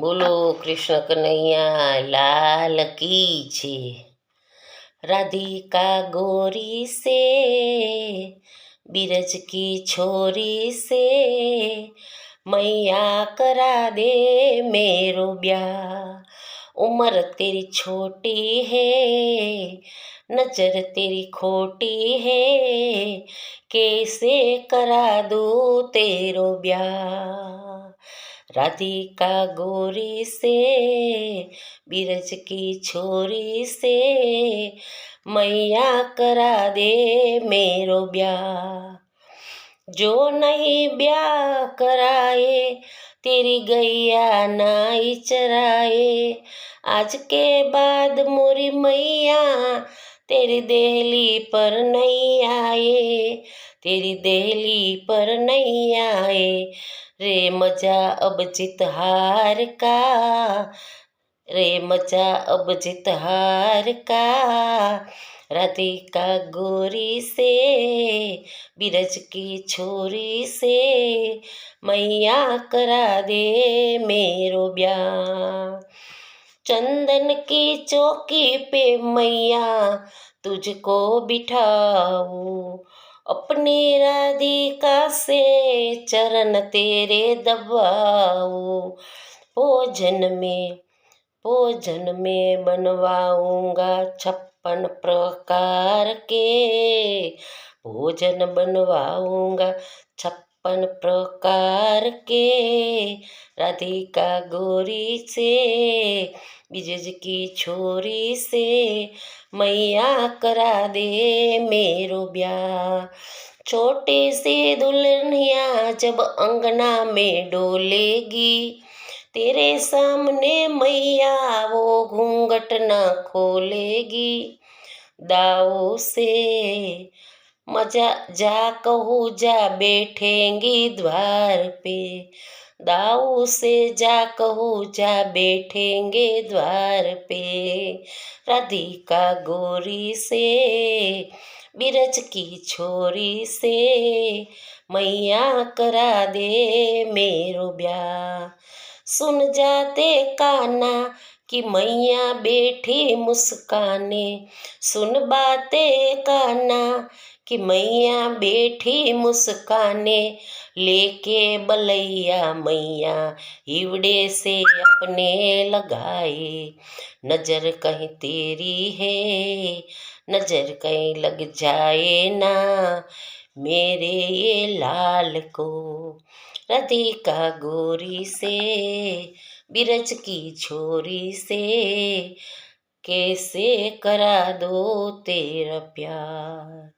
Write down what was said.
બોલો કૃષ્ણ કનૈયા લાલ કી છે राधिका गोरी से बिरज की छोरी से मैया करा दे मेरो ब्याह उम्र तेरी छोटी है नजर तेरी खोटी है कैसे करा दूँ तेरो ब्याह राधिका गोरी से, बीरज की छोरी से, मैया करा दे मेरो ब्याह। जो नहीं ब्याह कराए, तेरी गैया नाई चराए। आज के बाद मोरी मैया, तेरी देहली पर नहीं आए। तेरी देहली पर नहीं आए। रे मज़ा अब जित हार का रे मज़ा अब जित हार का। राधिका गोरी से, बिरज की छोरी से, मैया करा दे मेरो ब्याह। चंदन की चौकी पे मैया, तुझको बिठाऊं। अपनी राधिका से चरण तेरे दबाओ भोजन में भोजन में बनवाऊँगा छप्पन प्रकार के। भोजन बनवाऊँगा छप्पन प्रकार के। राधिका गोरी से बिजज की छोरी से मैया करा दे मेरो ब्याह। छोटे से दुल्हनिया जब अंगना में डोलेगी, तेरे सामने मैया वो घूंघट न खोलेगी। दाओ से मज़ा जा कहू जा बैठेंगी द्वार पे। दाऊ से जा कहो, जा बैठेंगे द्वार पे। राधिका गोरी से, बिरज की छोरी से, मैया करा दे मेरो ब्याह। सुन जाते काना कि मैया बैठी मुस्काने। सुन बातें काना कि मैया बैठी मुस्काने। लेके बलैया मैया हिवड़े से अपने लगाए। नज़र कहीं तेरी है, नज़र कहीं लग जाए ना मेरे ये लाल को। राधिका गोरी से बिरज की छोरी से। कैसे करा दो तेरा प्यार?